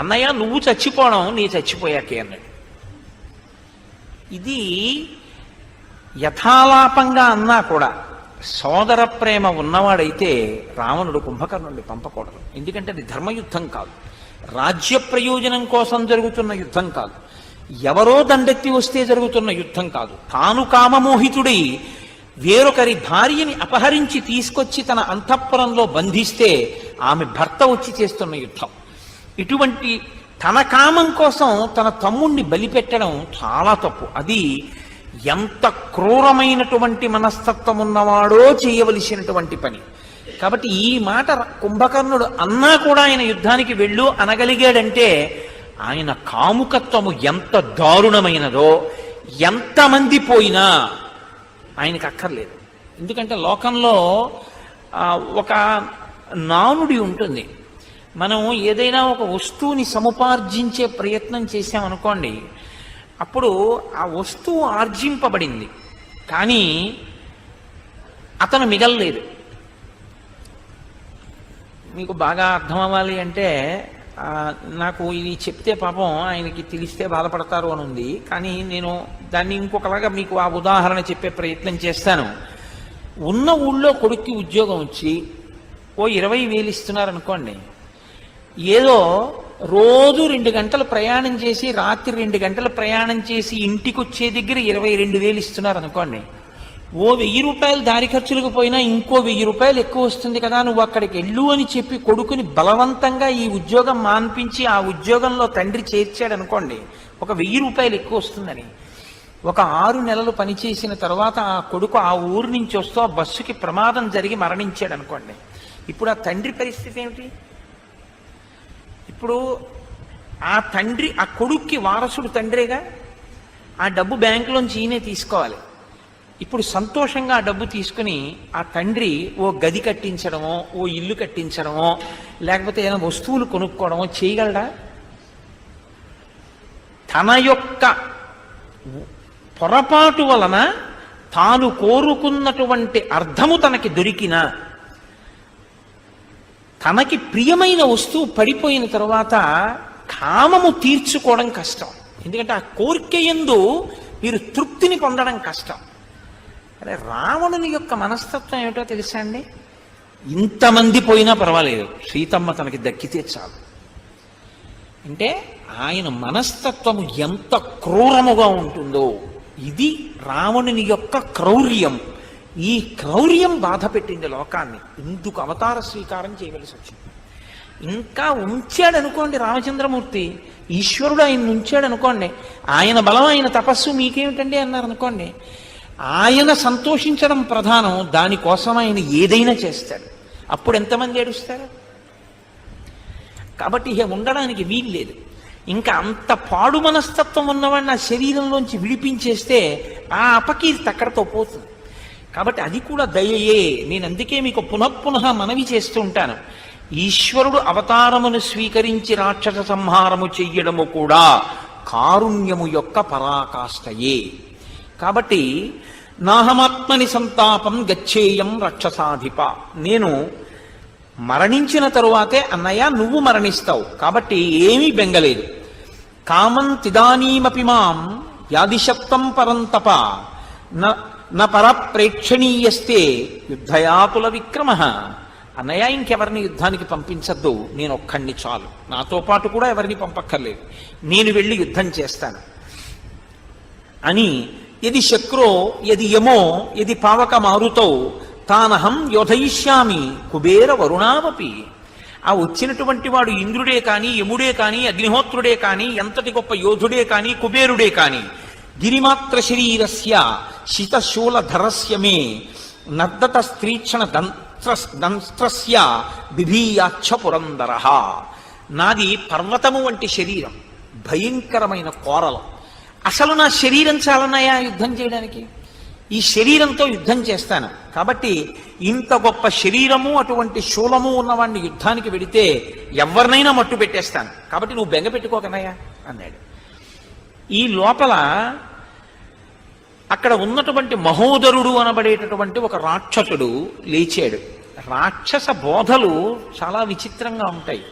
అన్నయ్య నువ్వు చచ్చిపోవడం నీ చచ్చిపోయాకే అన్నాడు. ఇది యథాలాపంగా అన్నా కూడా సోదర ప్రేమ ఉన్నవాడైతే రావణుడు కుంభకర్ణుడిని పంపకూడదు. ఎందుకంటే అది ధర్మయుద్ధం కాదు. రాజ్య ప్రయోజనం కోసం జరుగుతున్న యుద్ధం కాదు. ఎవరో దండెత్తి వస్తే జరుగుతున్న యుద్ధం కాదు. తాను కామమోహితుడై వేరొకరి భార్యని అపహరించి తీసుకొచ్చి తన అంతఃపురంలో బంధిస్తే ఆమె భర్త వచ్చి చేస్తున్న యుద్ధం. ఇటువంటి తన కామం కోసం తన తమ్ముణ్ణి బలిపెట్టడం చాలా తప్పు. అది ఎంత క్రూరమైనటువంటి మనస్తత్వం ఉన్నవాడో చేయవలసినటువంటి పని. కాబట్టి ఈ మాట కుంభకర్ణుడు అన్నా కూడా ఆయన యుద్ధానికి వెళ్ళు అనగలిగాడంటే ఆయన కాముకత్వము ఎంత దారుణమైనదో ఎంతమంది పోయినా ఆయనకు అక్కర్లేదు. ఎందుకంటే లోకంలో ఒక నానుడి ఉంటుంది. మనం ఏదైనా ఒక వస్తువుని సముపార్జించే ప్రయత్నం చేశామనుకోండి అప్పుడు ఆ వస్తువు ఆర్జింపబడింది. కానీ అతను మిగల్లేదు. మీకు బాగా అర్థం అవ్వాలి అంటే నాకు ఇది చెప్తే పాపం ఆయనకి తెలిస్తే బాధపడతారు అని ఉంది కానీ నేను దాన్ని ఇంకొకలాగా మీకు ఆ ఉదాహరణ చెప్పే ప్రయత్నం చేస్తాను. ఉన్న ఊళ్ళో కొడుక్కి ఉద్యోగం వచ్చి ఓ ఇరవై వేలు ఇస్తున్నారు అనుకోండి ఏదో రోజు రెండు గంటలు ప్రయాణం చేసి రాత్రి రెండు గంటలు ప్రయాణం చేసి ఇంటికి వచ్చే దగ్గర ఇరవై రెండు వేలు ఇస్తున్నారు అనుకోండి. ఓ వెయ్యి రూపాయలు దారి ఖర్చులకు పోయినా ఇంకో వెయ్యి రూపాయలు ఎక్కువ వస్తుంది కదా నువ్వు అక్కడికి వెళ్ళు అని చెప్పి కొడుకుని బలవంతంగా ఈ ఉద్యోగం మాన్పించి ఆ ఉద్యోగంలో తండ్రి చేర్చాడు అనుకోండి ఒక వెయ్యి రూపాయలు ఎక్కువ వస్తుందని. ఒక ఆరు నెలలు పనిచేసిన తర్వాత ఆ కొడుకు ఆ ఊరు నుంచి వస్తూ ఆ బస్సుకి ప్రమాదం జరిగి మరణించాడు అనుకోండి. ఇప్పుడు ఆ తండ్రి పరిస్థితి ఏమిటి? ఇప్పుడు ఆ తండ్రి ఆ కొడుక్కి వారసుడు తండ్రేగా ఆ డబ్బు బ్యాంకులోంచి ఈయనే తీసుకోవాలి. ఇప్పుడు సంతోషంగా ఆ డబ్బు తీసుకుని ఆ తండ్రి ఓ గది కట్టించడమో ఓ ఇల్లు కట్టించడమో లేకపోతే ఏదైనా వస్తువులు కొనుక్కోవడమో చేయగలడా? తన యొక్క పొరపాటు వలన తాను కోరుకున్నటువంటి అర్థము తనకి దొరికిన తనకి ప్రియమైన వస్తువు పడిపోయిన తర్వాత కామము తీర్చుకోవడం కష్టం. ఎందుకంటే ఆ కోరిక ఎందు మీరు తృప్తిని పొందడం కష్టం. అదే రావణుని యొక్క మనస్తత్వం ఏమిటో తెలుసా అండి? ఇంతమంది పోయినా పర్వాలేదు. సీతమ్మ తనకి దక్కితే చాలు. అంటే ఆయన మనస్తత్వము ఎంత క్రూరముగా ఉంటుందో ఇది రావణుని యొక్క క్రౌర్యం. ఈ క్రౌర్యం బాధ పెట్టింది లోకాన్ని. ఇందుకు అవతార స్వీకారం చేయవలసి వచ్చింది. ఇంకా ఉంచాడు అనుకోండి రామచంద్రమూర్తి ఈశ్వరుడు ఆయన ఉంచాడు అనుకోండి ఆయన బలం ఆయన తపస్సు మీకేమిటండి అన్నారు అనుకోండి ఆయన సంతోషించడం ప్రధానం దానికోసం ఆయన ఏదైనా చేస్తాడు. అప్పుడు ఎంతమంది ఏడుస్తారు? కాబట్టి ఇక ఉండడానికి వీలు లేదు. ఇంకా అంత పాడు మనస్తత్వం ఉన్నవాడిని ఆ శరీరంలోంచి విడిపించేస్తే ఆ అపకీర్తి అక్కడతో పోతుంది. కాబట్టి అది కూడా దయయే. నేను అందుకే మీకు పునఃపునః మనవి చేస్తూ ఉంటాను. ఈశ్వరుడు అవతారమును స్వీకరించి రాక్షస సంహారము చెయ్యడము కూడా కారుణ్యము యొక్క పరాకాష్ఠయే. కాబట్టి నాహమాత్మని సంతాపం గచ్చేయం రక్షసాధిప. నేను మరణించిన తరువాతే అన్నయ్య నువ్వు మరణిస్తావు. కాబట్టి ఏమీ బెంగలేదు. కామం తిదానీమపి మాం యాదిశక్తం పరంతప. న- న పరప్రేక్షణీయస్తే యుద్ధయాతుల విక్రమ. అన్నయ్య ఇంకెవరిని యుద్ధానికి పంపించద్దు? నేను ఒక్కడిని చాలు. నాతో పాటు కూడా ఎవరిని పంపక్కర్లేదు. నేను వెళ్ళి యుద్ధం చేస్తాను. అని ఎది శక్రో ఎది యమో ఎది పావక మారుతో తానహం యోధయిష్యామి కుబేర వరుణావపి. ఆ వచ్చినటువంటి వాడు ఇంద్రుడే కాని యముడే కాని అగ్నిహోత్రుడే కానీ ఎంతటి గొప్ప యోధుడే కాని కుబేరుడే కానీ గిరిమాత్ర శరీరస్య శితశూలధరస్య మే నర్దత స్త్రీక్షణ దంత్ర దంస్త్రస్య బిభీయాచ్ఛ పురందర నాది పర్వతము వంటి శరీరం భయంకరమైన కోరలు. అసలు నా శరీరం చాలన్నాయా యుద్ధం చేయడానికి? ఈ శరీరంతో యుద్ధం చేస్తాను. కాబట్టి ఇంత గొప్ప శరీరము అటువంటి శూలము ఉన్నవాడిని యుద్ధానికి వెడితే ఎవరినైనా మట్టు పెట్టేస్తాను కాబట్టి నువ్వు బెంగ పెట్టుకోకనయ్యా అన్నాడు. ఈ లోపల అక్కడ ఉన్నటువంటి మహోదరుడు అనబడేటటువంటి ఒక రాక్షసుడు లేచాడు. రాక్షస బోధలు చాలా విచిత్రంగా ఉంటాయి.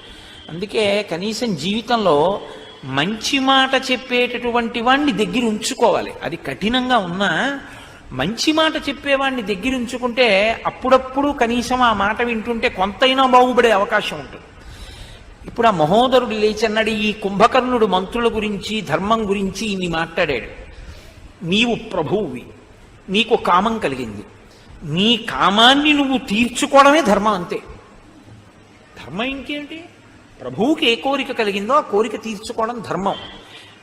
అందుకే కనీసం జీవితంలో మంచి మాట చెప్పేటటువంటి వాడిని దగ్గర ఉంచుకోవాలి. అది కఠినంగా ఉన్నా మంచి మాట చెప్పేవాడిని దగ్గర ఉంచుకుంటే అప్పుడప్పుడు కనీసం ఆ మాట వింటుంటే కొంతైనా బాగుపడే అవకాశం ఉంటుంది. ఇప్పుడు ఆ మహోదరుడు లేచన్నాడు ఈ కుంభకర్ణుడు మంత్రుల గురించి ధర్మం గురించి ఇన్ని మాట్లాడాడు. నీవు ప్రభువువి నీకు కామం కలిగింది. నీ కామాన్ని నువ్వు తీర్చుకోవడమే ధర్మం అంతే. ధర్మం ఇంకేంటి ప్రభువుకి ఏ కోరిక కలిగిందో ఆ కోరిక తీర్చుకోవడం ధర్మం.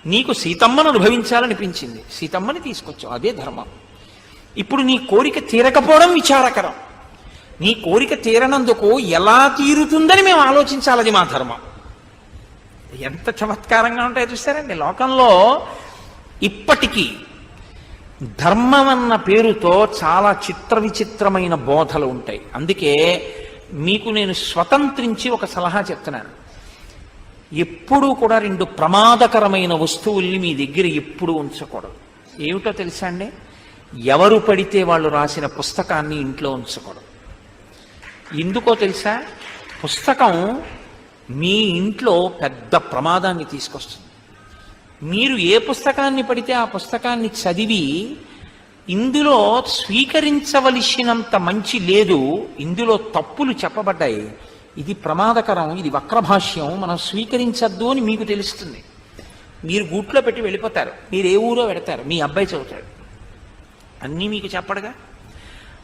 నీకు సీతమ్మను అనుభవించాలనిపించింది. సీతమ్మని తీసుకొచ్చావు అదే ధర్మం. ఇప్పుడు నీ కోరిక తీరకపోవడం విచారకరం. నీ కోరిక తీరనందుకు ఎలా తీరుతుందని మేము ఆలోచించాలి అది మా ధర్మం. ఎంత చమత్కారంగా ఉంటాయో చూస్తారండి లోకంలో ఇప్పటికీ ధర్మం అన్న పేరుతో చాలా చిత్ర విచిత్రమైన బోధలు ఉంటాయి. అందుకే మీకు నేను స్వతంత్రించి ఒక సలహా చెప్తున్నాను. ఎప్పుడూ కూడా రెండు ప్రమాదకరమైన వస్తువుల్ని మీ దగ్గర ఎప్పుడు ఉంచకూడదు. ఏమిటో తెలుసా అండి? ఎవరు పడితే వాళ్ళు రాసిన పుస్తకాన్ని ఇంట్లో ఉంచకూడదు. ఎందుకో తెలుసా? పుస్తకం మీ ఇంట్లో పెద్ద ప్రమాదాన్ని తీసుకొస్తుంది. మీరు ఏ పుస్తకాన్ని పడితే ఆ పుస్తకాన్ని చదివి ఇందులో స్వీకరించవలసినంత మంచి లేదు ఇందులో తప్పులు చెప్పబడ్డాయి. ఇది ప్రమాదకరం ఇది వక్రభాష్యం మనం స్వీకరించద్దు అని మీకు తెలుస్తుంది. మీరు గూట్లో పెట్టి వెళ్ళిపోతారు మీరు ఏ ఊరో పెడతారు మీ అబ్బాయి చదువుతాడు. అన్నీ మీకు చెప్పడుగా?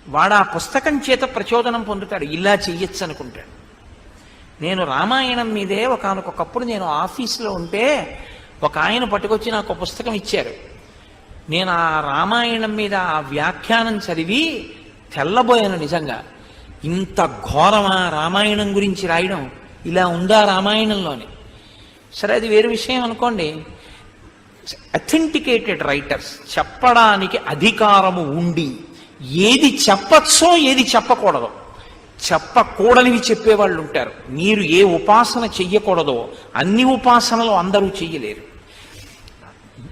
వాడు ఆ పుస్తకం చేత ప్రచోదనం పొందుతాడు. ఇలా చెయ్యొచ్చు అనుకుంటాడు నేను రామాయణం మీదే ఒకనకొకప్పుడు నేను ఆఫీసులో ఉంటే ఒక ఆయన పట్టుకొచ్చి నాకు పుస్తకం ఇచ్చారు. నేను ఆ రామాయణం మీద ఆ వ్యాఖ్యానం చదివి తెల్లబోయాను నిజంగా. ఇంత ఘోరమా రామాయణం గురించి రాయడం? ఇలా ఉందా రామాయణంలోని? సరే అది వేరు విషయం అనుకోండి. అథెంటికేటెడ్ రైటర్స్ చెప్పడానికి అధికారము ఉండి ఏది చెప్పచ్చో ఏది చెప్పకూడదో. చెప్పకూడనివి చెప్పేవాళ్ళు ఉంటారు మీరు ఏ ఉపాసన చెయ్యకూడదో అన్ని ఉపాసనలు అందరూ చెయ్యలేరు.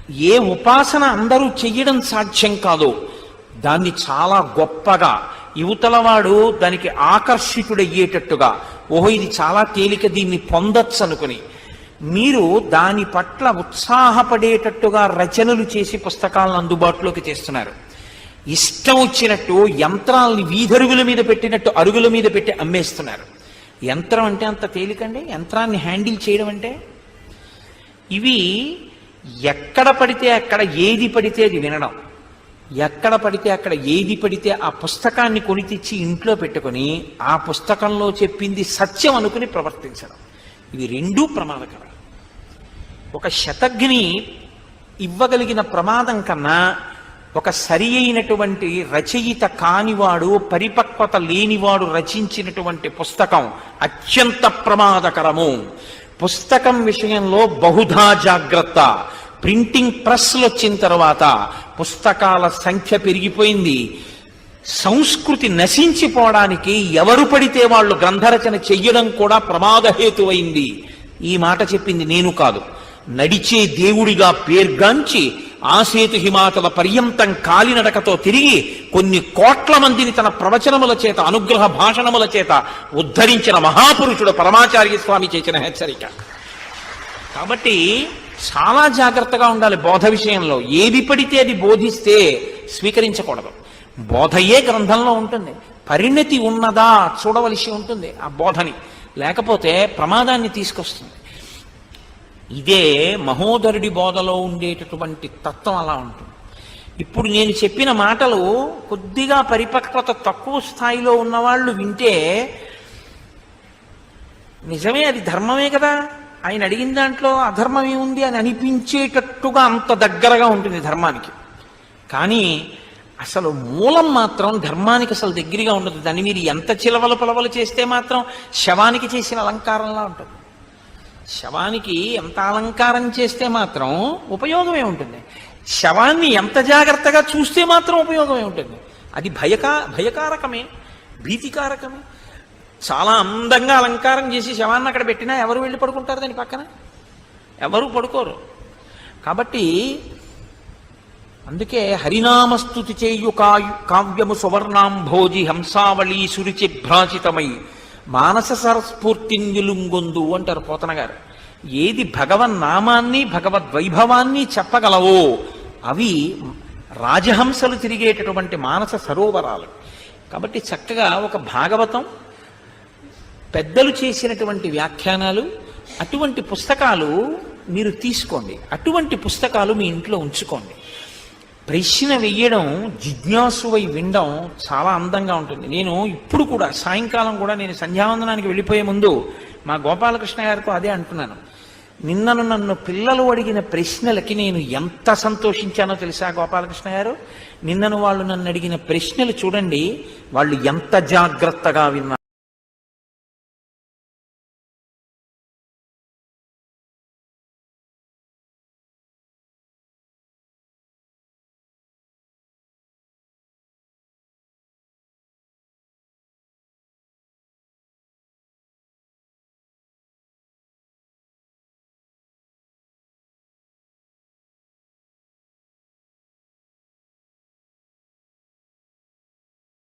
ఏ ఉపాసన అందరూ చెయ్యడం సాధ్యం కాదో. దాన్ని చాలా గొప్పగా యువతలవాడు దానికి ఆకర్షితుడయ్యేటట్టుగా ఓహో ఇది చాలా తేలిక దీన్ని పొందొచ్చు అనుకుని మీరు దాని పట్ల ఉత్సాహపడేటట్టుగా రచనలు చేసి పుస్తకాలను అందుబాటులోకి తెస్తున్నారు ఇష్టం వచ్చినట్టు యంత్రాలని వీధరుగుల మీద పెట్టినట్టు అరుగుల మీద పెట్టి అమ్మేస్తున్నారు. యంత్రం అంటే అంత తేలికండి? యంత్రాన్ని హ్యాండిల్ చేయడం అంటే? ఇవి ఎక్కడ పడితే అక్కడ ఏది పడితే అది వినడం. ఎక్కడ పడితే అక్కడ ఏది పడితే ఆ పుస్తకాన్ని కొని తెచ్చి ఇంట్లో పెట్టుకొని ఆ పుస్తకంలో చెప్పింది సత్యం అనుకుని ప్రవర్తించడం. ఇవి రెండూ ప్రమాదకరం. ఒక శతగ్ని ఇవ్వగలిగిన ప్రమాదం కన్నా ఒక సరి అయినటువంటి రచయిత కానివాడు పరిపక్వత లేనివాడు రచించినటువంటి పుస్తకం అత్యంత ప్రమాదకరము. పుస్తకం విషయంలో బహుధా జాగ్రత్త. ప్రింటింగ్ ప్రెస్లు వచ్చిన తర్వాత పుస్తకాల సంఖ్య పెరిగిపోయింది. సంస్కృతి నశించిపోవడానికి ఎవరు పడితే వాళ్ళు గ్రంథరచన చెయ్యడం కూడా ప్రమాదహేతువైంది ఈ మాట చెప్పింది నేను కాదు. నడిచే దేవుడిగా పేర్గాంచి ఆసేతు హిమాచల పర్యంతం కాలినడకతో తిరిగి కొన్ని కోట్ల మందిని తన ప్రవచనముల చేత అనుగ్రహ భాషణముల చేత ఉద్ధరించిన మహాపురుషుడు పరమాచార్య స్వామి చేసిన హెచ్చరిక. కాబట్టి చాలా జాగ్రత్తగా ఉండాలి బోధ విషయంలో. ఏది పడితే అది బోధిస్తే స్వీకరించకూడదు. బోధయే గ్రంథంలో ఉంటుంది. పరిణతి ఉన్నదా చూడవలసి ఉంటుంది ఆ బోధని. లేకపోతే ప్రమాదాన్ని తీసుకొస్తుంది. ఇదే మహోదరుడి బోధలో ఉండేటటువంటి తత్వం అలా ఉంటుంది. ఇప్పుడు నేను చెప్పిన మాటలు కొద్దిగా పరిపక్వత తక్కువ స్థాయిలో ఉన్నవాళ్ళు వింటే నిజమే అది ధర్మమే కదా? ఆయన అడిగిన దాంట్లో అధర్మం ఏముంది అని అనిపించేటట్టుగా అంత దగ్గరగా ఉంటుంది ధర్మానికి. కానీ అసలు మూలం మాత్రం ధర్మానికి అసలు దగ్గరగా ఉండదు. దాన్ని మీరు ఎంత చిలవలు పొలవలు చేస్తే మాత్రం శవానికి చేసిన అలంకారంలా ఉంటుంది. శవానికి ఎంత అలంకారం చేస్తే మాత్రం ఉపయోగమే ఉంటుంది. శవాన్ని ఎంత జాగ్రత్తగా చూస్తే మాత్రం ఉపయోగమే ఉంటుంది. అది భయకా భయకారకమే భీతికారకమే. చాలా అందంగా అలంకారం చేసి శవాన్ని అక్కడ పెట్టినా ఎవరు వెళ్ళి పడుకుంటారు దాని పక్కన? ఎవరు పడుకోరు. కాబట్టి అందుకే హరినామస్తుతి చేయు కావ్యము సువర్ణాంభోజి హంసావళి సురుచి భ్రాజితమై మానస సరస్ఫూర్తింగులుంగొందు అంటారు పోతన గారు ఏది భగవన్ నామాన్ని భగవద్ వైభవాన్ని చెప్పగలవో అవి రాజహంసలు తిరిగేటటువంటి మానస సరోవరాలు. కాబట్టి చక్కగా ఒక భాగవతం పెద్దలు చేసినటువంటి వ్యాఖ్యానాలు అటువంటి పుస్తకాలు మీరు తీసుకోండి. అటువంటి పుస్తకాలు మీ ఇంట్లో ఉంచుకోండి. ప్రశ్న వెయ్యడం జిజ్ఞాసువై వినడం చాలా అందంగా ఉంటుంది. నేను ఇప్పుడు కూడా సాయంకాలం కూడా నేను సంధ్యావందనానికి వెళ్ళిపోయే ముందు మా గోపాలకృష్ణ గారితో అదే అంటున్నాను. నిన్నను నన్ను పిల్లలు అడిగిన ప్రశ్నలకి నేను ఎంత సంతోషించానో తెలుసా గోపాలకృష్ణ గారు? నిన్నను వాళ్ళు నన్ను అడిగిన ప్రశ్నలు చూడండి వాళ్ళు ఎంత జాగ్రత్తగా విన్నారు.